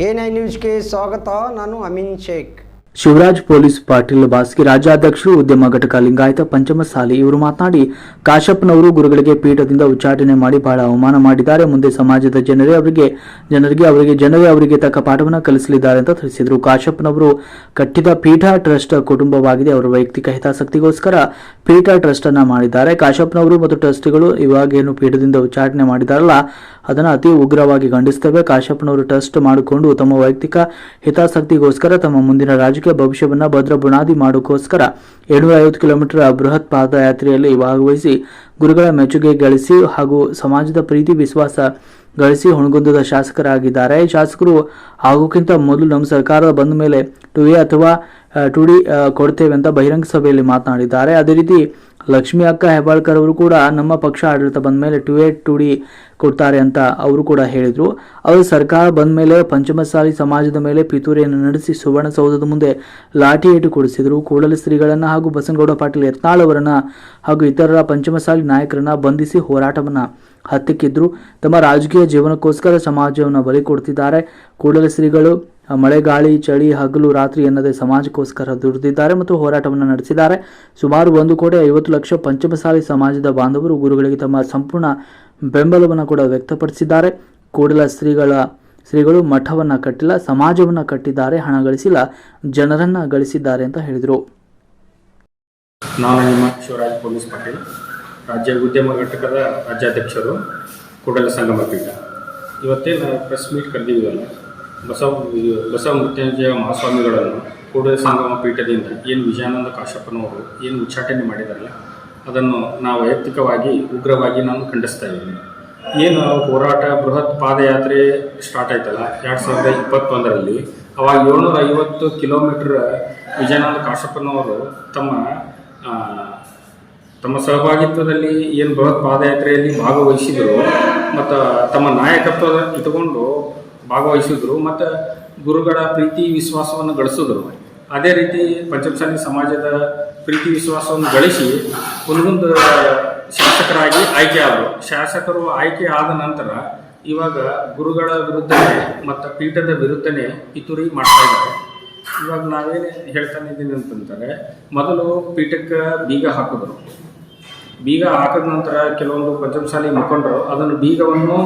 Nine ನ್ಯೂಸ್ಗೆ ಸ್ವಾಗತ. ನಾನು ಅಮೀನ್ ಶೇಖ್. ಶಿವರಾಜ್ ಪೊಲೀಸ್ ಪಾಟೀಲ್ ಬಾಸ್ಕಿ ರಾಜ್ಯಾಧ್ಯಕ್ಷರು, ಉದ್ಯಮ ಘಟಕ ಲಿಂಗಾಯತ ಪಂಚಮಸಾಲಿ ಇವರು ಮಾತನಾಡಿ ಕಾಶಪ್ಪನವರು ಗುರುಗಳಿಗೆ ಪೀಠದಿಂದ ಉಚ್ಚಾಟನೆ ಮಾಡಿ ಬಹಳ ಅವಮಾನ ಮಾಡಿದ್ದಾರೆ. ಮುಂದೆ ಸಮಾಜದ ಜನರೇ ಅವರಿಗೆ, ಜನರಿಗೆ, ಅವರಿಗೆ, ಜನರೇ ಅವರಿಗೆ ತಕ್ಕ ಪಾಠವನ್ನು ಕಲಿಸಲಿದ್ದಾರೆ ಅಂತ ತಿಳಿಸಿದರು. ಕಾಶಪ್ಪನವರು ಕಟ್ಟಿದ ಪೀಠ ಟ್ರಸ್ಟ್ ಕುಟುಂಬವಾಗಿದೆ. ಅವರ ವೈಯಕ್ತಿಕ ಹಿತಾಸಕ್ತಿಗೋಸ್ಕರ ಪೀಠ ಟ್ರಸ್ಟ್ ಅನ್ನ ಮಾಡಿದ್ದಾರೆ. ಕಾಶಪ್ಪನವರು ಮತ್ತು ಟ್ರಸ್ಟಿಗಳು ಇವಾಗೇನು ಪೀಠದಿಂದ ಉಚ್ಚಾಟನೆ ಮಾಡಿದಾರಲ್ಲ ಅದನ್ನು ಅತಿ ಉಗ್ರವಾಗಿ ಖಂಡಿಸುತ್ತೇವೆ ಕಾಶಪ್ಪನವರು ಟ್ರಸ್ಟ್ ಮಾಡಿಕೊಂಡು ತಮ್ಮ ವೈಯಕ್ತಿಕ ಹಿತಾಸಕ್ತಿಗೋಸ್ಕರ ತಮ್ಮ ಮುಂದಿನ ರಾಜಕೀಯ ಭವಿಷ್ಯವನ್ನ ಭದ್ರ ಬುನಾದಿ ಮಾಡೋಕ್ಕೋಸ್ಕರ ಏಳ್ನೂರ ಐವತ್ತು ಕಿಲೋಮೀಟರ್ ಬೃಹತ್ ಪಾದಯಾತ್ರೆಯಲ್ಲಿ ಭಾಗವಹಿಸಿ ಗುರುಗಳ ಮೆಚ್ಚುಗೆ ಗಳಿಸಿ ಹಾಗೂ ಸಮಾಜದ ಪ್ರೀತಿ, ವಿಶ್ವಾಸ ಗಳಿಸಿ ಹುಣಗುಂದದ ಶಾಸಕರಾಗಿದ್ದಾರೆ. ಶಾಸಕರು ಆಗೋಕ್ಕಿಂತ ಮೊದಲು ನಮ್ಮ ಸರ್ಕಾರ ಬಂದ ಮೇಲೆ ಟು ಎ ಅಥವಾ ಟು ಡಿ ಕೊಡ್ತೇವೆ ಅಂತ ಬಹಿರಂಗ ಸಭೆಯಲ್ಲಿ ಮಾತನಾಡಿದ್ದಾರೆ. ಅದೇ ರೀತಿ ಲಕ್ಷ್ಮಿ ಅಕ್ಕ ಹೆಬ್ಬಾಳ್ಕರ್ ಅವರು ಕೂಡ ನಮ್ಮ ಪಕ್ಷ ಆಡಳಿತ ಬಂದ ಮೇಲೆ ಟು ಏಟ್ ಟು ಡಿ ಕೊಡ್ತಾರೆ ಅಂತ ಅವರು ಕೂಡ ಹೇಳಿದರು. ಅವರು ಸರ್ಕಾರ ಬಂದ ಮೇಲೆ ಪಂಚಮಸಾಲಿ ಸಮಾಜದ ಮೇಲೆ ಪಿತೂರಿಯನ್ನು ನಡೆಸಿ ಸುವರ್ಣಸೌಧದ ಮುಂದೆ ಲಾಠಿ ಏಟು ಕೊಡಿಸಿದರು. ಕೂಡಲ ಶ್ರೀಗಳನ್ನು ಹಾಗೂ ಬಸನಗೌಡ ಪಾಟೀಲ್ ಯತ್ನಾಳ್ ಅವರನ್ನು ಹಾಗೂ ಇತರರ ಪಂಚಮಸಾಲಿ ನಾಯಕರನ್ನು ಬಂಧಿಸಿ ಹೋರಾಟವನ್ನು ಹತ್ತಿಕ್ಕಿದ್ರು. ತಮ್ಮ ರಾಜಕೀಯ ಜೀವನಕ್ಕೋಸ್ಕರ ಸಮಾಜವನ್ನು ಬಲಿ ಕೊಡ್ತಿದ್ದಾರೆ. ಕೂಡಲ ಶ್ರೀಗಳು ಮಳೆ, ಗಾಳಿ, ಚಳಿ, ಹಗಲು, ರಾತ್ರಿ ಎನ್ನದೇ ಸಮಾಜಕ್ಕೋಸ್ಕರ ದುಡಿದಿದ್ದಾರೆ ಮತ್ತು ಹೋರಾಟವನ್ನು ನಡೆಸಿದ್ದಾರೆ. ಸುಮಾರು ಒಂದು ಕೋಟಿ ಐವತ್ತು ಲಕ್ಷ ಪಂಚಮಸಾಲಿ ಸಮಾಜದ ಬಾಂಧವರು ಗುರುಗಳಿಗೆ ತಮ್ಮ ಸಂಪೂರ್ಣ ಬೆಂಬಲವನ್ನು ಕೂಡ ವ್ಯಕ್ತಪಡಿಸಿದ್ದಾರೆ. ಕೂಡಲ ಶ್ರೀಗಳ ಶ್ರೀಗಳು ಮಠವನ್ನು ಕಟ್ಟಿಲ್ಲ, ಸಮಾಜವನ್ನು ಕಟ್ಟಿದ್ದಾರೆ, ಹಣ ಗಳಿಸಿಲ್ಲ, ಜನರನ್ನ ಗಳಿಸಿದ್ದಾರೆ ಅಂತ ಹೇಳಿದರು. ನಿಮ್ಮ ಶಿವರಾಜ್ ಪೊಲೀಸ್ ಪಾಟೀಲ್, ರಾಜ್ಯ ಉದ್ಯಮ ಘಟಕದ ರಾಜ್ಯಾಧ್ಯಕ್ಷರು, ಕೂಡಲ ಸಂಗಮ ಪೀಠ ಇವತ್ತೇನು ಪ್ರೆಸ್ ಮೀಟ್ ಕರೆದಿದ್ದೀವಲ್ಲ ಬಸವ ಬಸವ ಮೃತ್ಯುಂಜಯ ಮಹಾಸ್ವಾಮಿಗಳನ್ನು ಕೂಡಲ ಸಂಗಮ ಪೀಠದಿಂದ ಏನು ವಿಜಯಾನಂದ ಕಾಶಪ್ಪನವರು ಏನು ಉಚ್ಚಾಟನೆ ಮಾಡಿದಾರಲ್ಲ ಅದನ್ನು ನಾವು ವೈಯಕ್ತಿಕವಾಗಿ, ಉಗ್ರವಾಗಿ ನಾನು ಖಂಡಿಸ್ತಾ ಇದ್ದೀನಿ ಏನು ಹೋರಾಟ, ಬೃಹತ್ ಪಾದಯಾತ್ರೆ ಸ್ಟಾರ್ಟ್ ಆಯ್ತಲ್ಲ, ಎರಡು ಸಾವಿರದ ಇಪ್ಪತ್ತೊಂದರಲ್ಲಿ, ಅವಾಗ ಏಳ್ನೂರ ಐವತ್ತು ಕಿಲೋಮೀಟರ್ ವಿಜಯಾನಂದ ಕಾಶಪ್ಪನವರು ತಮ್ಮ ತಮ್ಮ ಸಹಭಾಗಿತ್ವದಲ್ಲಿ ಏನು ಬೃಹತ್ ಪಾದಯಾತ್ರೆಯಲ್ಲಿ ಭಾಗವಹಿಸಿದರು, ಮತ್ತು ತಮ್ಮ ನಾಯಕತ್ವ ಇಟ್ಟುಕೊಂಡು ಭಾಗವಹಿಸಿದ್ರು, ಮತ್ತು ಗುರುಗಳ ಪ್ರೀತಿ ವಿಶ್ವಾಸವನ್ನು ಗಳಿಸಿದ್ರು. ಅದೇ ರೀತಿ ಪಂಚಮಸಾಲಿ ಸಮಾಜದ ಪ್ರೀತಿ ವಿಶ್ವಾಸವನ್ನು ಗಳಿಸಿ ಹುನಗುಂದ ಶಾಸಕರಾಗಿ ಆಯ್ಕೆ ಆದರು. ಶಾಸಕರು ಆಯ್ಕೆ ಆದ ನಂತರ ಇವಾಗ ಗುರುಗಳ ವಿರುದ್ಧನೇ ಮತ್ತು ಪೀಠದ ವಿರುದ್ಧನೇ ಪಿತೂರಿ ಮಾಡ್ತಾ ಇದ್ದಾರೆ. ಇವಾಗ ನಾವೇನು ಹೇಳ್ತಾನೆ ಇದ್ದೀನಿ ಅಂತಂದರೆ, ಮೊದಲು ಪೀಠಕ್ಕೆ ಬೀಗ ಹಾಕಿದ್ರು. ಬೀಗ ಹಾಕಿದ ನಂತರ ಕೆಲವೊಂದು ಪಂಚಮಸಾಲಿ ಮುಖಂಡರು ಅದನ್ನು ಬೀಗವನ್ನು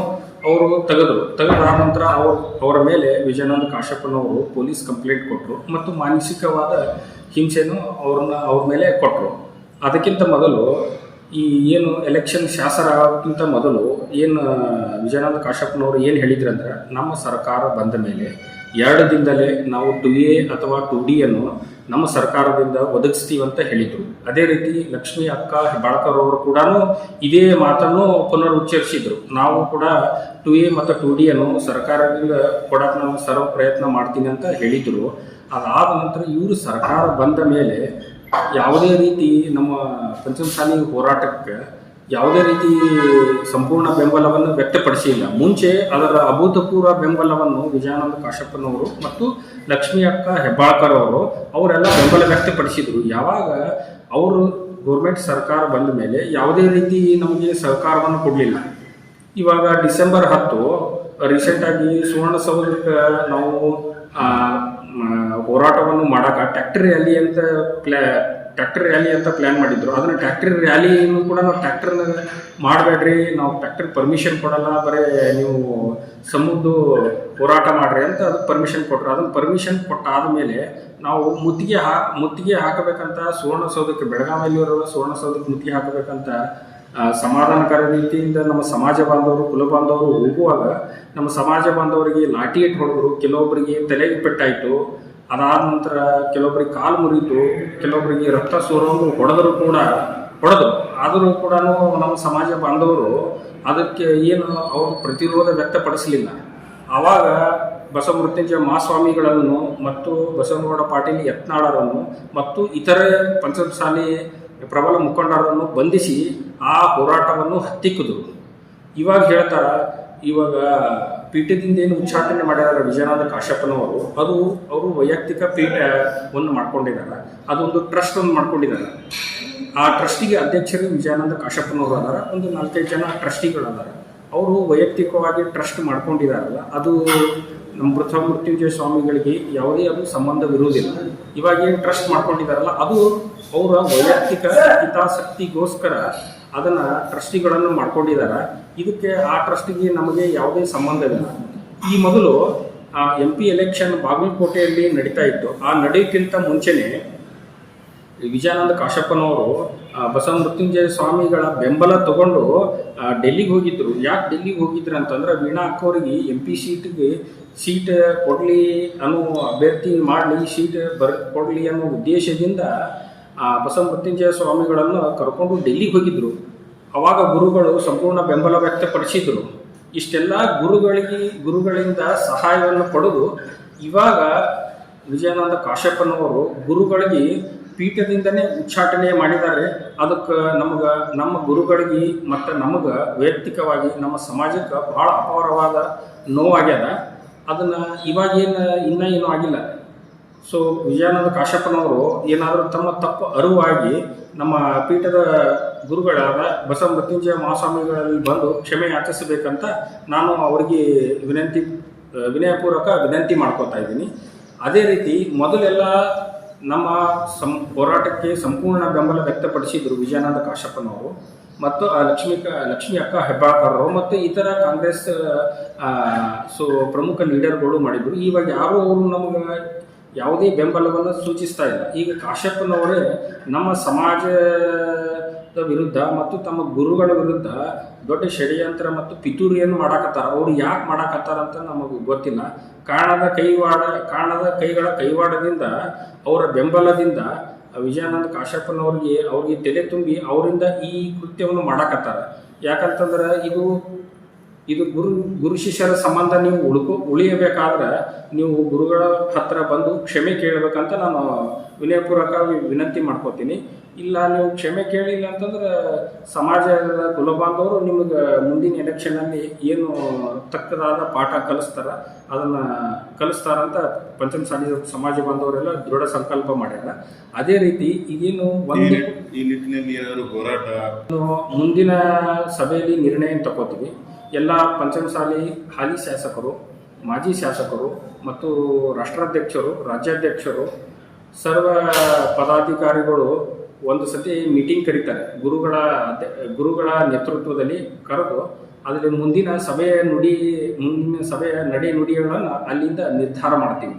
ಅವರು ತೆಗೆದರು. ತೆಗೆದಾದ ನಂತರ ಅವರು, ಅವರ ಮೇಲೆ ವಿಜಯಾನಂದ ಕಾಶಪ್ಪನವರು ಪೊಲೀಸ್ ಕಂಪ್ಲೇಂಟ್ ಕೊಟ್ಟರು ಮತ್ತು ಮಾನಸಿಕವಾದ ಹಿಂಸೆಯನ್ನು ಅವ್ರನ್ನ, ಅವ್ರ ಮೇಲೆ ಕೊಟ್ಟರು ಅದಕ್ಕಿಂತ ಮೊದಲು ಈ ಏನು ಎಲೆಕ್ಷನ್ ಶಾಸರ ಆಗೋಕ್ಕಿಂತ ಮೊದಲು ಏನು ವಿಜಯಾನಂದ ಕಾಶಪ್ಪನವರು ಏನು ಹೇಳಿದ್ರಂದ್ರೆ, ನಮ್ಮ ಸರ್ಕಾರ ಬಂದ ಮೇಲೆ ಎರಡು ದಿನದಲ್ಲೇ ನಾವು ಟು ಎ ಅಥವಾ ಟು ಡಿ ಅನ್ನು ನಮ್ಮ ಸರ್ಕಾರದಿಂದ ಒದಗಿಸ್ತೀವಿ ಅಂತ ಹೇಳಿದರು. ಅದೇ ರೀತಿ ಲಕ್ಷ್ಮಿ ಅಕ್ಕ ಹೆಬ್ಬಾಳ್ಕರ್ ಅವರು ಕೂಡ ಇದೇ ಮಾತನ್ನು ಪುನರುಚ್ಚರಿಸಿದರು. ನಾವು ಕೂಡ ಟು ಎ ಮತ್ತು ಟು ಡಿ ಅನ್ನು ಸರ್ಕಾರದಿಂದ ಕೊಡೋಕೆ ನಾವು ಸರ್ವ ಪ್ರಯತ್ನ ಮಾಡ್ತೀನಿ ಅಂತ ಹೇಳಿದರು. ಅದಾದ ನಂತರ ಇವರು ಸರ್ಕಾರ ಬಂದ ಮೇಲೆ ಯಾವುದೇ ರೀತಿ ನಮ್ಮ ಪಂಚಮಸಾಲಿ ಹೋರಾಟಕ್ಕೆ ಯಾವುದೇ ರೀತಿ ಸಂಪೂರ್ಣ ಬೆಂಬಲವನ್ನು ವ್ಯಕ್ತಪಡಿಸಿಲ್ಲ. ಮುಂಚೆ ಅದರ ಅಭೂತಪೂರ್ವ ಬೆಂಬಲವನ್ನು ವಿಜಯಾನಂದ ಕಾಶಪ್ಪನವರು ಮತ್ತು ಲಕ್ಷ್ಮಿ ಅಕ್ಕ ಹೆಬ್ಬಾಳ್ಕರ್ ಅವರು ಅವರೆಲ್ಲ ಬೆಂಬಲ ವ್ಯಕ್ತಪಡಿಸಿದರು. ಯಾವಾಗ ಅವರು ಗೌರ್ಮೆಂಟ್ ಸರ್ಕಾರ ಬಂದ ಮೇಲೆ ಯಾವುದೇ ರೀತಿ ನಮಗೆ ಸಹಕಾರವನ್ನು ಕೊಡಲಿಲ್ಲ. ಇವಾಗ ಡಿಸೆಂಬರ್ ಹತ್ತು ರೀಸೆಂಟಾಗಿ ಸುವರ್ಣಸೌಧಕ್ಕೆ ನಾವು ಹೋರಾಟವನ್ನು ಮಾಡೋಕೆ ಟ್ಯಾಕ್ಟರಿಯಲ್ಲಿ ರ್ಯಾಲಿ ಅಂತ ಪ್ಲಾ ಟ್ಯಾಕ್ಟರ್ ರ್ಯಾಲಿ ಅಂತ ಪ್ಲ್ಯಾನ್ ಮಾಡಿದ್ರು. ಅದನ್ನ ಟ್ಯಾಕ್ಟರ್ ರ್ಯಾಲಿನೂ ಕೂಡ ನಾವು ಟ್ಯಾಕ್ಟರ್ನ ಮಾಡಬೇಡ್ರಿ. ನಾವು ಟ್ಯಾಕ್ಟರ್ ಪರ್ಮಿಷನ್ ಕೊಡಲ್ಲ. ಬರೀ ನೀವು ಸಮುದ್ದು ಹೋರಾಟ ಮಾಡ್ರಿ ಅಂತ ಅದಕ್ಕೆ ಪರ್ಮಿಷನ್ ಕೊಟ್ಟರು ಅದನ್ನು ಪರ್ಮಿಷನ್ ಕೊಟ್ಟಾದ ಮೇಲೆ ನಾವು ಮುತ್ತಿಗೆ ಹಾ, ಮುತ್ತಿಗೆ ಹಾಕಬೇಕಂತ ಸುವರ್ಣಸೌಧಕ್ಕೆ ಬೆಳಗಾವಿಯಲ್ಲಿರೋ ಸುವರ್ಣಸೌಧಕ್ಕೆ ಮುತ್ತಿಗೆ ಹಾಕಬೇಕಂತ ಸಮಾಧಾನಕರ ರೀತಿಯಿಂದ ನಮ್ಮ ಸಮಾಜ ಬಾಂಧವರು, ಕುಲ ಬಾಂಧವರು ಹೋಗುವಾಗ ನಮ್ಮ ಸಮಾಜ ಬಾಂಧವರಿಗೆ ಲಾಠಿ ಇಟ್ಟು ಹೊಡೆದ್ರು ಕೆಲವೊಬ್ಬರಿಗೆ ತಲೆಗೆ ಪೆಟ್ಟಾಯಿತು. ಅದಾದ ನಂತರ ಕೆಲವೊಬ್ಬರಿಗೆ ಕಾಲು ಮುರಿಯಿತು ಕೆಲವೊಬ್ಬರಿಗೆ ರಕ್ತ ಸೋರೋದು ಹೊಡೆದರೂ ಕೂಡ ಹೊಡೆದು. ಆದರೂ ಕೂಡ ನಮ್ಮ ಸಮಾಜ ಬಾಂಧವರು ಅದಕ್ಕೆ ಏನು ಅವರು ಪ್ರತಿರೋಧ ವ್ಯಕ್ತಪಡಿಸಲಿಲ್ಲ. ಆವಾಗ ಬಸವ ಮೃತ್ಯುಂಜಯ ಮಹಾಸ್ವಾಮಿಗಳನ್ನು ಮತ್ತು ಬಸವನಗೌಡ ಪಾಟೀಲ್ ಯತ್ನಾಳರನ್ನು ಮತ್ತು ಇತರೆ ಪಂಚಮಸಾಲಿ ಪ್ರಬಲ ಮುಖಂಡರನ್ನು ಬಂಧಿಸಿ ಆ ಹೋರಾಟವನ್ನು ಹತ್ತಿಕ್ಕಿದ್ರು. ಇವಾಗ ಹೇಳ್ತಾರ ಇವಾಗ ಪೀಠದಿಂದ ಏನು ಉಚ್ಚಾಟನೆ ಮಾಡ್ಯಾರ ವಿಜಯನಾಥ ಕಾಶಪ್ಪನವರು ಅದು ಅವರು ವೈಯಕ್ತಿಕ ಪೀಠವನ್ನು ಮಾಡ್ಕೊಂಡಿದ್ದಾರೆ ಅದೊಂದು ಟ್ರಸ್ಟ್ ಒಂದು ಮಾಡ್ಕೊಂಡಿದ್ದಾರೆ ಆ ಟ್ರಸ್ಟಿಗೆ ಅಧ್ಯಕ್ಷರು ವಿಜಯಾನಂದ ಕಾಶಪ್ಪನವರು ಅದಾರ. ಒಂದು ನಾಲ್ಕೈದು ಜನ ಟ್ರಸ್ಟಿಗಳು ಅದಾರ. ಅವರು ವೈಯಕ್ತಿಕವಾಗಿ ಟ್ರಸ್ಟ್ ಮಾಡ್ಕೊಂಡಿದಾರಲ್ಲ, ಅದು ನಮ್ಮ ಪೃಥ್ವ ಮೃತ್ಯುಂಜಯ ಸ್ವಾಮಿಗಳಿಗೆ ಯಾವುದೇ ಅದು ಸಂಬಂಧವಿರುವುದಿಲ್ಲ ಇವಾಗ ಏನು ಟ್ರಸ್ಟ್ ಮಾಡ್ಕೊಂಡಿದ್ದಾರಲ್ಲ ಅದು ಅವರ ವೈಯಕ್ತಿಕ ಹಿತಾಸಕ್ತಿಗೋಸ್ಕರ ಅದನ್ನು ಟ್ರಸ್ಟಿಗಳನ್ನು ಮಾಡ್ಕೊಂಡಿದ್ದಾರೆ ಇದಕ್ಕೆ ಆ ಟ್ರಸ್ಟಿಗೆ ನಮಗೆ ಯಾವುದೇ ಸಂಬಂಧವಿಲ್ಲ ಈ ಮೊದಲು ಎಂ ಪಿ ಎಲೆಕ್ಷನ್ ಬಾಗಲಕೋಟೆಯಲ್ಲಿ ನಡೀತಾ ಇತ್ತು. ಆ ನಡೆಯಕ್ಕಿಂತ ಮುಂಚೆನೆ ವಿಜಯಾನಂದ ಕಾಶಪ್ಪನವರು ಬಸವ ಮೃತ್ಯುಂಜಯ ಸ್ವಾಮಿಗಳ ಬೆಂಬಲ ತಗೊಂಡು ಡೆಲ್ಲಿಗೆ ಹೋಗಿದ್ರು. ಯಾಕೆ ಡೆಲ್ಲಿಗೆ ಹೋಗಿದ್ರು ಅಂತಂದ್ರೆ ವೀಣಾ ಅಕ್ಕವರಿಗೆ ಎಂ ಪಿ ಸೀಟಿಗೆ ಸೀಟ್ ಕೊಡಲಿ ಅನ್ನೋ ಅಭ್ಯರ್ಥಿ ಮಾಡಲಿ ಸೀಟ್ ಬರ್ ಕೊಡಲಿ ಅನ್ನೋ ಉದ್ದೇಶದಿಂದ ಆ, ಬಸವ ಮೃತ್ಯುಂಜಯ ಸ್ವಾಮಿಗಳನ್ನು ಕರ್ಕೊಂಡು ಡೆಲ್ಲಿಗೆ ಹೋಗಿದ್ರು. ಅವಾಗ ಗುರುಗಳು ಸಂಪೂರ್ಣ ಬೆಂಬಲ ವ್ಯಕ್ತಪಡಿಸಿದರು. ಇಷ್ಟೆಲ್ಲ ಗುರುಗಳಿಗೆ ಗುರುಗಳಿಂದ ಸಹಾಯವನ್ನು ಪಡೆದು ಇವಾಗ ವಿಜಯಾನಂದ ಕಾಶಪ್ಪನವರು ಗುರುಗಳಿಗೆ ಪೀಠದಿಂದನೇ ಉಚ್ಚಾಟನೆ ಮಾಡಿದ್ದಾರೆ. ಅದಕ್ಕೆ ನಮಗೆ, ನಮ್ಮ ಗುರುಗಳಿಗೆ ಮತ್ತು ನಮಗೆ ವೈಯಕ್ತಿಕವಾಗಿ ನಮ್ಮ ಸಮಾಜಕ್ಕೆ ಭಾಳ ಅಪಾರವಾದ ನೋವಾಗ್ಯದ. ಅದನ್ನು ಇವಾಗೇನು ಇನ್ನೂ ಏನೂ ಆಗಿಲ್ಲ. ಸೊ ವಿಜಯಾನಂದ ಕಾಶಪ್ಪನವರು ಏನಾದರೂ ತಮ್ಮ ತಪ್ಪು ಅರಿವಾಗಿ ನಮ್ಮ ಪೀಠದ ಗುರುಗಳಾದ ಬಸವ ಮೃತ್ಯುಂಜಯ ಮಹಾಸ್ವಾಮಿಗಳಲ್ಲಿ ಬಂದು ಕ್ಷಮೆ ಯಾಚಿಸಬೇಕಂತ ನಾನು ಅವರಿಗೆ ವಿನಂತಿ, ವಿನಯಪೂರ್ವಕ ವಿನಂತಿ ಮಾಡ್ಕೋತಾ ಇದ್ದೀನಿ. ಅದೇ ರೀತಿ ಮೊದಲೆಲ್ಲ ನಮ್ಮ ಸಂ, ಹೋರಾಟಕ್ಕೆ ಸಂಪೂರ್ಣ ಬೆಂಬಲ ವ್ಯಕ್ತಪಡಿಸಿದರು ವಿಜಯಾನಂದ ಕಾಶಪ್ಪನವರು ಮತ್ತು, ಆ, ಲಕ್ಷ್ಮೀ ಲಕ್ಷ್ಮೀ ಅಕ್ಕ ಹೆಬ್ಬಾಳ್ಕರ್ರು ಮತ್ತು ಇತರ ಕಾಂಗ್ರೆಸ್ ಸೊ, ಪ್ರಮುಖ ಲೀಡರ್ಗಳು ಮಾಡಿದ್ರು. ಇವಾಗ ಯಾರು ಅವರು ನಮಗೆ ಯಾವುದೇ ಬೆಂಬಲವನ್ನು ಸೂಚಿಸ್ತಾ ಇಲ್ಲ. ಈಗ ಕಾಶಪ್ಪನವರೇ ನಮ್ಮ ಸಮಾಜದ ವಿರುದ್ಧ ಮತ್ತು ತಮ್ಮ ಗುರುಗಳ ವಿರುದ್ಧ ದೊಡ್ಡ ಷಡ್ಯಂತ್ರ ಮತ್ತು ಪಿತೂರಿಯನ್ನು ಮಾಡಾಕತ್ತಾರ. ಅವ್ರು ಯಾಕೆ ಮಾಡಾಕತ್ತಾರ ಅಂತ ನಮಗೆ ಗೊತ್ತಿಲ್ಲ. ಕಾಣದ ಕೈವಾಡ, ಕಾಣದ ಕೈಗಳ ಕೈವಾಡದಿಂದ, ಅವರ ಬೆಂಬಲದಿಂದ ವಿಜಯಾನಂದ ಕಾಶ್ಯಪ್ಪನವ್ರಿಗೆ ಅವ್ರಿಗೆ ತಲೆ ತುಂಬಿ ಅವರಿಂದ ಈ ಕೃತ್ಯವನ್ನು ಮಾಡಾಕತ್ತಾರ. ಯಾಕಂತಂದ್ರೆ ಇದು ಇದು ಗುರು ಗುರು ಶಿಷ್ಯರ ಸಂಬಂಧ ನೀವು ಉಳ್ಕೊ ಉಳಿಯಬೇಕಾದ್ರೆ ನೀವು ಗುರುಗಳ ಹತ್ರ ಬಂದು ಕ್ಷಮೆ ಕೇಳಬೇಕಂತ ನಾನು ವಿನಯಪೂರ್ವಕವಾಗಿ ವಿನಂತಿ ಮಾಡ್ಕೋತೀನಿ. ಇಲ್ಲ ನೀವು ಕ್ಷಮೆ ಕೇಳಿಲ್ಲ ಅಂತಂದ್ರೆ ಸಮಾಜದ ಕುಲಬಾಂಧವರು ನಿಮಗೆ ಮುಂದಿನ ಎಲೆಕ್ಷನಲ್ಲಿ ಏನು ತಕ್ಕದಾದ ಪಾಠ ಕಲಿಸ್ತಾರ ಅದನ್ನು ಕಲಿಸ್ತಾರಂತ ಪಂಚಮಸಾಲಿ ಸಮಾಜ ಬಾಂಧವರೆಲ್ಲ ದೃಢ ಸಂಕಲ್ಪ ಮಾಡ್ಯಾರ. ಅದೇ ರೀತಿ ಈಗೇನು ಒಂದು ಈ ನಿಟ್ಟಿನಲ್ಲಿ ಏನಾದರೂ ಹೋರಾಟ? ಮುಂದಿನ ಸಭೆಯಲ್ಲಿ ನಿರ್ಣಯ ತಗೋತೀವಿ. ಎಲ್ಲ ಪಂಚಮಸಾಲಿ ಹಾಲಿ ಶಾಸಕರು, ಮಾಜಿ ಶಾಸಕರು ಮತ್ತು ರಾಷ್ಟ್ರಾಧ್ಯಕ್ಷರು, ರಾಜ್ಯಾಧ್ಯಕ್ಷರು, ಸರ್ವ ಪದಾಧಿಕಾರಿಗಳು ಒಂದು ಸತಿ ಮೀಟಿಂಗ್ ಕರೀತಾರೆ. ಗುರುಗಳ ಗುರುಗಳ ನೇತೃತ್ವದಲ್ಲಿ ಕರೆದು ಅದರಲ್ಲಿ ಮುಂದಿನ ಸಭೆಯ ನುಡಿ, ಮುಂದಿನ ಸಭೆಯ ನಡೆ ನುಡಿಗಳನ್ನು ಅಲ್ಲಿಂದ ನಿರ್ಧಾರ ಮಾಡ್ತೀವಿ.